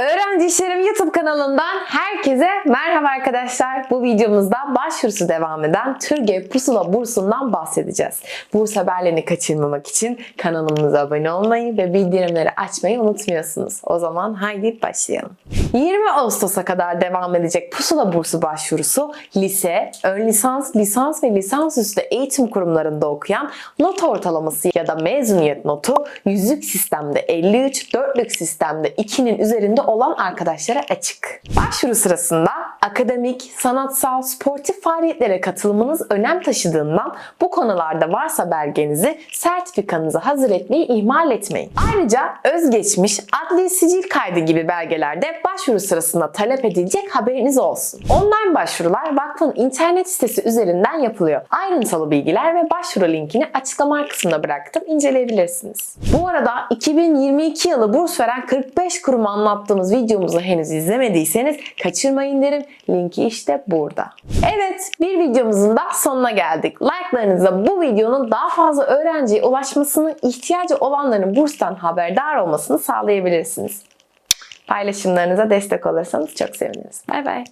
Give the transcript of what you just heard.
Öğrenci İşlerim YouTube kanalından herkese merhaba arkadaşlar. Bu videomuzda başvurusu devam eden Türkiye Pusula Bursu'ndan bahsedeceğiz. Burs haberlerini kaçırmamak için kanalımıza abone olmayı ve bildirimleri açmayı unutmuyorsunuz. O zaman haydi başlayalım. 20 Ağustos'a kadar devam edecek Pusula Bursu başvurusu lise, ön lisans, lisans ve lisansüstü eğitim kurumlarında okuyan not ortalaması ya da mezuniyet notu yüzlük sistemde 53, dörtlük sistemde 2'nin üzerinde olan arkadaşlara açık. Başvuru sırasında akademik, sanatsal, sportif faaliyetlere katılımınız önem taşıdığından bu konularda varsa belgenizi, sertifikanızı hazır etmeyi ihmal etmeyin. Ayrıca özgeçmiş, adli sicil kaydı gibi belgelerde başvuru sırasında talep edilecek haberiniz olsun. Online başvurular vakfın internet sitesi üzerinden yapılıyor. Ayrıntılı bilgiler ve başvuru linkini açıklama kısmına bıraktım. inceleyebilirsiniz. Bu arada 2022 yılı burs veren 45 kurumu anlattığımız videomuzu henüz izlemediyseniz kaçırmayın derim. Linki işte burada. Evet bir videomuzun da sonuna geldik. Like'larınızla bu videonun daha fazla öğrenciye ulaşmasını, ihtiyacı olanların burstan haberdar olmasını sağlayabilirsiniz. Paylaşımlarınıza destek olursanız çok seviniriz. Bay bay.